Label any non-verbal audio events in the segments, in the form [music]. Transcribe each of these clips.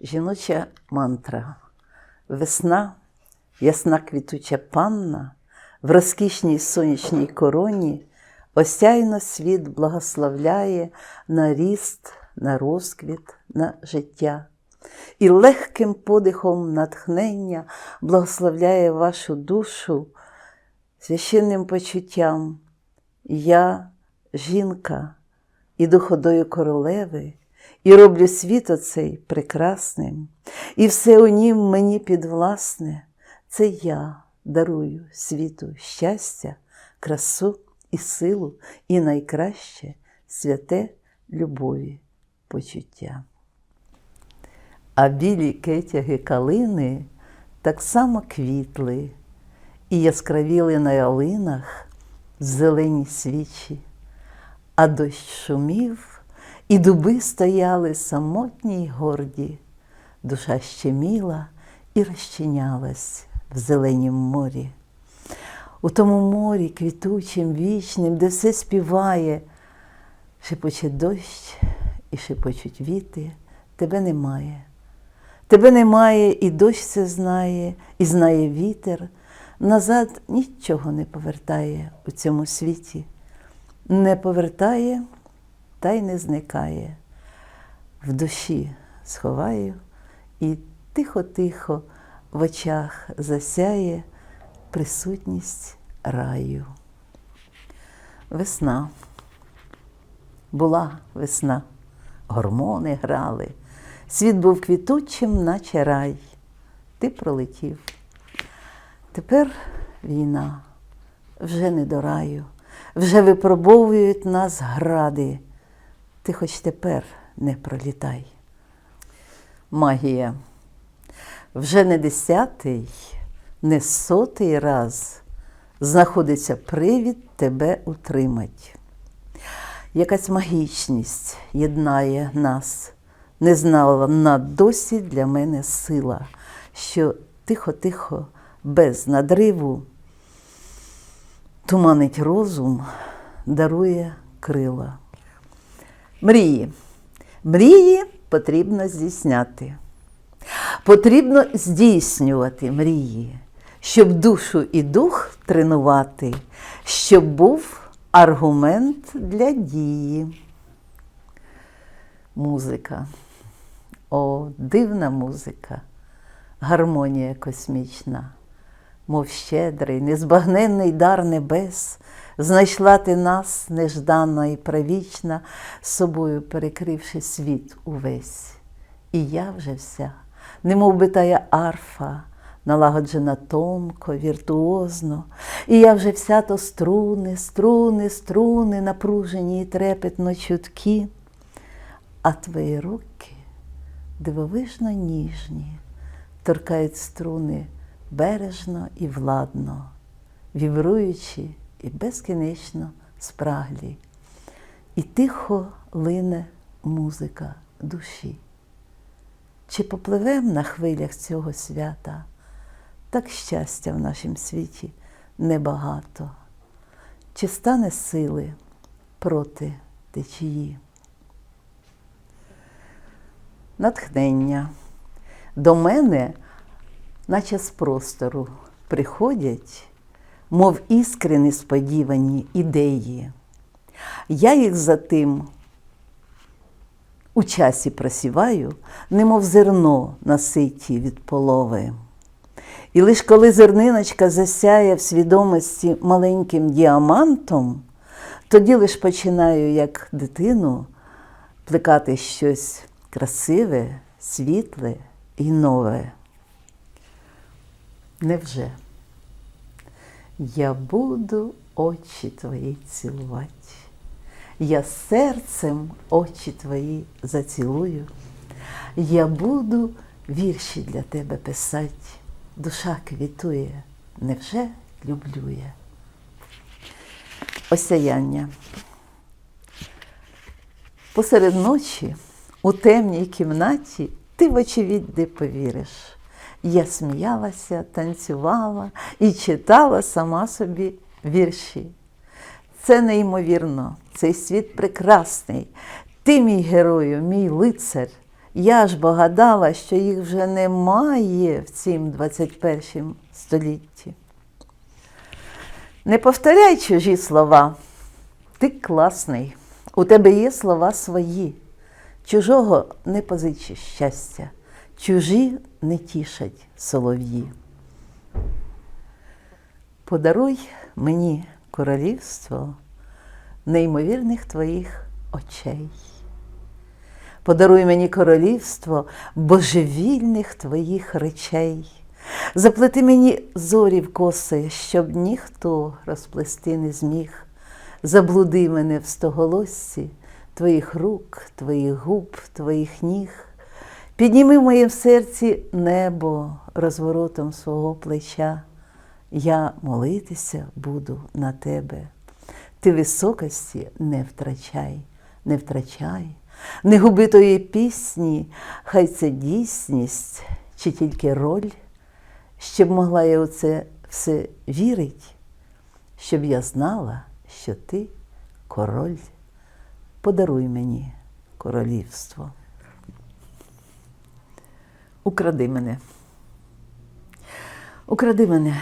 Жіноча мантра. Весна, ясна квітуча панна, в розкішній сонячній короні осяйно світ благословляє на ріст, на розквіт, на життя. І легким подихом натхнення благословляє вашу душу священним почуттям. Я жінка, іду ходою королеви, і роблю світ оцей прекрасним, і все у нім мені підвласне, це я дарую світу щастя, красу і силу, і найкраще святе любові почуття. А білі кетяги калини так само квітли і яскравіли на ялинах зелені свічі, а дощ шумів, і дуби стояли самотні й горді, душа щеміла і розчинялась в зеленім морі. У тому морі квітучим, вічним, де все співає, шепоче дощ і шепочуть віти, тебе немає. Тебе немає, і дощ це знає, і знає вітер. Назад нічого не повертає у цьому світі. Не повертає та й не зникає. В душі сховаю і тихо-тихо в очах засяє присутність раю. Весна. Була весна, гормони грали. Світ був квітучим, наче рай. Ти пролетів. Тепер війна вже не до раю, вже випробовують нас гради. Ти хоч тепер не пролітай. Магія. Вже не десятий, не сотий раз знаходиться привід тебе утримать. Якась магічність єднає нас не знала на досі для мене сила, що тихо-тихо, без надриву, туманить розум, дарує крила. Мрії. Мрії потрібно здійсняти. Потрібно здійснювати мрії, щоб душу і дух тренувати, щоб був аргумент для дії. Музика. О, дивна музика, гармонія космічна, мов щедрий, незбагненний дар небес, знайшла ти нас неждана і правічна, собою перекривши світ увесь. І я вже вся, немов би арфа, налагоджена тонко, віртуозно, і я вже вся то струни, струни, струни, напружені і трепетно чуткі, а твої руки дивовижно ніжні, торкають струни бережно і владно, вібруючи і безкінечно спраглі, і тихо лине музика душі. Чи попливем на хвилях цього свята, так щастя в нашім світі небагато, чи стане сили проти течії? Натхнення. До мене, наче з простору, приходять, мов іскри несподівані ідеї. Я їх за тим у часі просіваю, немов зерно на ситі від полови. І лиш коли зерниночка засяє в свідомості маленьким діамантом, тоді лиш починаю, як дитину, плекати щось красиве, світле і нове. Невже? Я буду очі твої цілувати. Я серцем очі твої зацілую. Я буду вірші для тебе писати. Душа квітує, невже люблю я? Осяяння. Посеред ночі у темній кімнаті ти, вочевидь, не повіриш. Я сміялася, танцювала і читала сама собі вірші. Це неймовірно, цей світ прекрасний. Ти, мій герою, мій лицар. Я ж бо гадала, що їх вже немає в цім 21 столітті. Не повторяй чужі слова. Ти класний. У тебе є слова свої. Чужого не позичиш щастя, чужі не тішать солов'ї. Подаруй мені королівство неймовірних твоїх очей. Подаруй мені королівство божевільних твоїх речей. Заплети мені зорі в коси, щоб ніхто розплести не зміг. Заблуди мене в стоголоссі твоїх рук, твоїх губ, твоїх ніг. Підніми в моєму серці небо розворотом свого плеча. Я молитися буду на тебе. Ти високості не втрачай, не втрачай, не губи тої пісні, хай це дійсність чи тільки роль, щоб могла я у це все вірить, щоб я знала, що ти король. Подаруй мені королівство. Укради мене. Укради мене,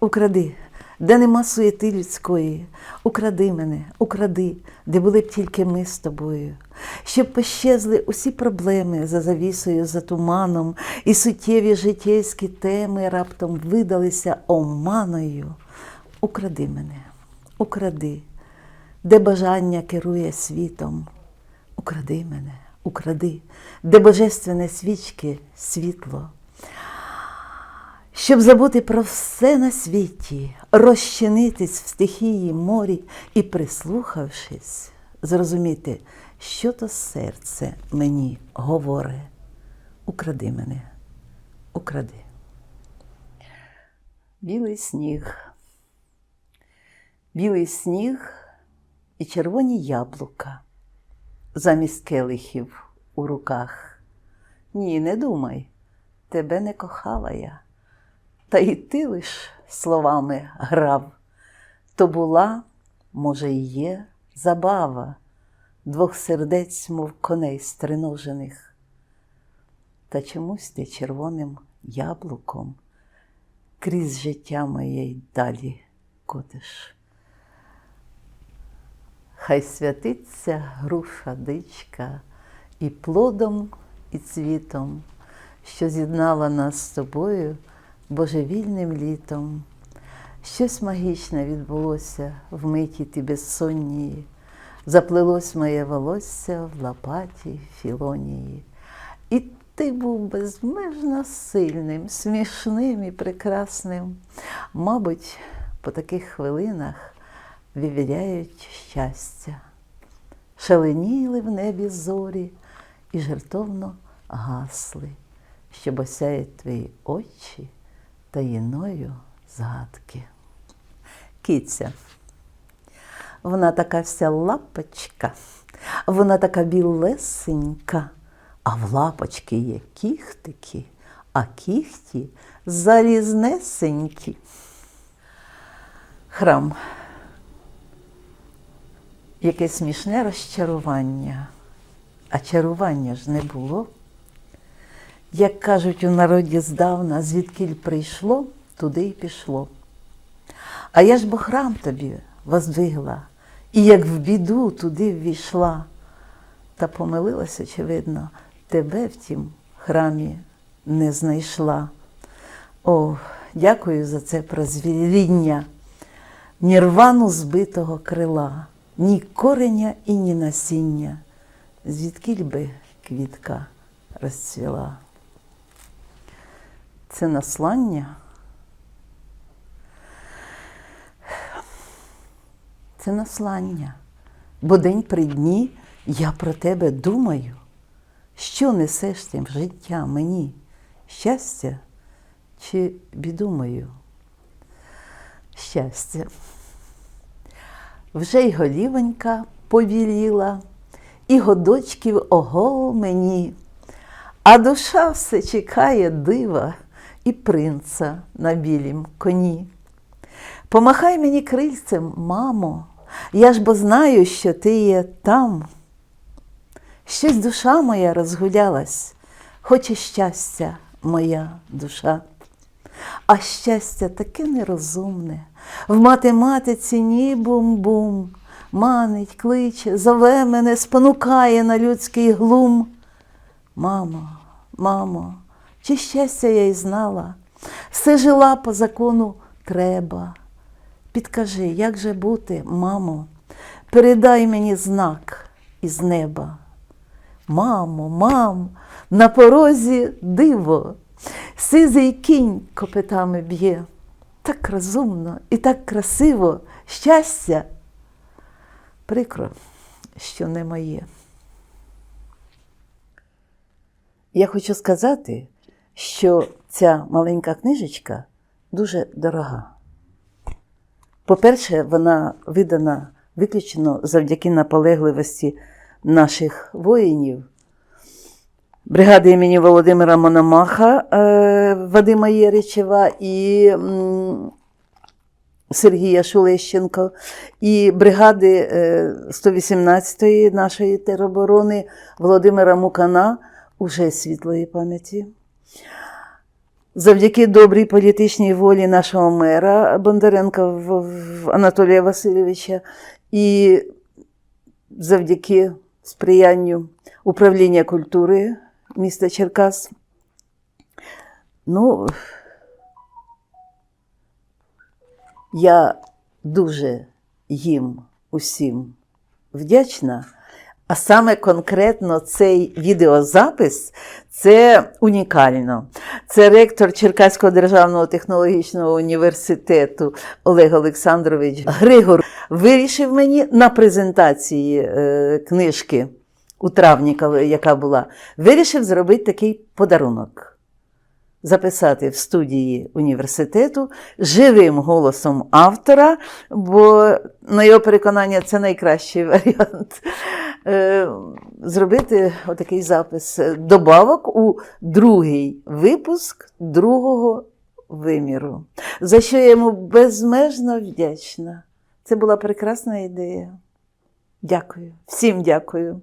укради, де нема суєти людської. Укради мене, укради, де були б тільки ми з тобою, щоб пощезли усі проблеми за завісою, за туманом, і суттєві життєйські теми раптом видалися оманою. Укради мене, укради, де бажання керує світом. Укради мене, укради, де божественне свічки світло. Щоб забути про все на світі, розчинитись в стихії морі і, прислухавшись, зрозуміти, що то серце мені говорить. Укради мене, укради. Білий сніг, білий сніг і червоні яблука замість келихів у руках. Ні, не думай, тебе не кохала я. Та й ти лиш словами грав. То була, може, і є забава двох сердець, мов коней стриножених. Та чомусь ти червоним яблуком крізь життя моє далі котиш. Хай святиться груша дичка і плодом, і цвітом, що з'єднала нас з тобою божевільним літом. Щось магічне відбулося в миті ти безсоннії, заплелось моє волосся в лопаті філонії. І ти був безмежно сильним, смішним і прекрасним. Мабуть, по таких хвилинах вивіряють щастя. Шаленіли в небі зорі і жертовно гасли, щоб осяють твої очі таїною згадки. Киця. Вона така вся лапочка, вона така білесенька, а в лапочки є кіхтики, а кіхті залізнесенькі. Храм. Яке смішне розчарування, а чарування ж не було. Як кажуть у народі здавна, звідкіль прийшло, туди й пішло. А я ж бо храм тобі воздвигла, і як в біду туди ввійшла, та помилилась, очевидно, тебе в тім храмі не знайшла. О, дякую за це прозвіріння, нірвану збитого крила, ні кореня і ні насіння, звідкіль би квітка розцвіла. Це наслання. Це наслання. Бо день при дні я про тебе думаю, що несеш тим життя мені, щастя чи біду? Щастя. Вже й голівонька повіліла, і годочків ого мені, а душа все чекає дива і принца на білім коні. Помахай мені крильцем, мамо, я ж бо знаю, що ти є там, Щось душа моя розгулялась, хоче щастя, моя душа. А щастя таке нерозумне, в математиці ні бум-бум, манить, кличе, зове мене, спонукає на людський глум. Мамо, мамо, чи щастя я й знала, все жила по закону треба. Підкажи, як же бути, мамо, передай мені знак із неба. Мамо, мам, на порозі диво, сизий кінь копитами б'є. Так розумно і так красиво, щастя. Прикро, що не моє. Я хочу сказати, що ця маленька книжечка дуже дорога. По-перше, вона видана виключно завдяки наполегливості наших воїнів. Бригади імені Володимира Мономаха е, Вадима Єричева і Сергія Шулещенко, і бригади е, 118-ї нашої тероборони Володимира Мукана, уже світлої пам'яті. Завдяки добрій політичній волі нашого мера Бондаренка Анатолія Васильовича і завдяки сприянню управління культури міста Черкас. Ну, я дуже їм усім вдячна. А саме конкретно цей відеозапис це унікально. Це ректор Черкаського державного технологічного університету Олег Олександрович Григор вирішив мені на презентації е, книжки у травні, яка була, вирішив зробити такий подарунок. Записати в студії університету живим голосом автора, бо, на його переконання, це найкращий [laughs] варіант. Е, Зробити отакий запис добавок у другий випуск другого виміру, за що я йому безмежно вдячна. Це була прекрасна ідея. Дякую. Всім дякую.